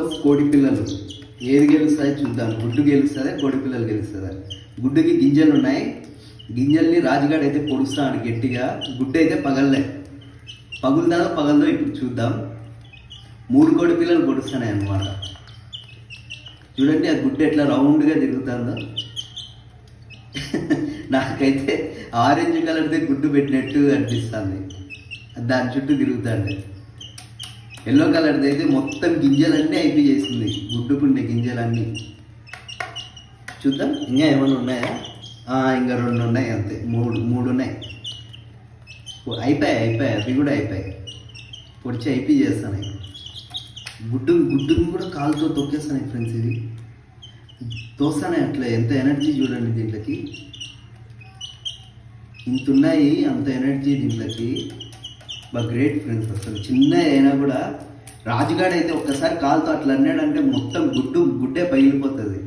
కోడి పిల్లలు. ఏది గెలుస్తాయో చూద్దాం. గుడ్డు గెలుస్తుందా కోడి పిల్లలు గెలుస్తుందా గుడ్డుకి గింజలు ఉన్నాయి. గింజల్ని రాజుగాడు అయితే పొడుస్తాడు గట్టిగా. గుడ్డు అయితే పగలలే. పగులుతుందో పగలదో ఇప్పుడు చూద్దాం. మూడు కోడి పిల్లలు పొడుస్తున్నాయి అన్నమాట. చూడండి ఆ గుడ్డు ఎట్లా రౌండ్గా తిరుగుతుందో. నాకైతే ఆరెంజ్ కలర్దే గుడ్డు పెట్టినట్టు అనిపిస్తుంది. దాని చుట్టూ తిరుగుతాండి. ఎల్లో కలర్ది అయితే మొత్తం గింజలన్నీ అయిపోయి చేసింది. గుడ్డుకుండే గింజలన్నీ. చూద్దాం. ఇంకా ఏమైనా ఉన్నాయా? ఇంకా రెండు ఉన్నాయి అంతే. మూడు మూడు ఉన్నాయి. అయిపోయాయి అయిపోయాయి అవి కూడా అయిపోయాయి. పొడిచి అయిపోయి చేస్తాను. గుడ్డు గుడ్డుని కూడా కాలుతో తొక్కేస్తాను ఫ్రెండ్స్ ఇది. తోస్తానే అట్లా ఎంత ఎనర్జీ చూడండి దీంట్లోకి. ఇంత ఉన్నాయి అంత ఎనర్జీ దీంట్లోకి. మా గ్రేట్ ఫ్రెండ్స్ అసలు చిన్న అయినా కూడా రాజుగాడైతే ఒక్కసారి కాలుతో అట్లా అన్నాడంటే మొత్తం గుడ్డు గుడ్డే పగిలిపోతుంది.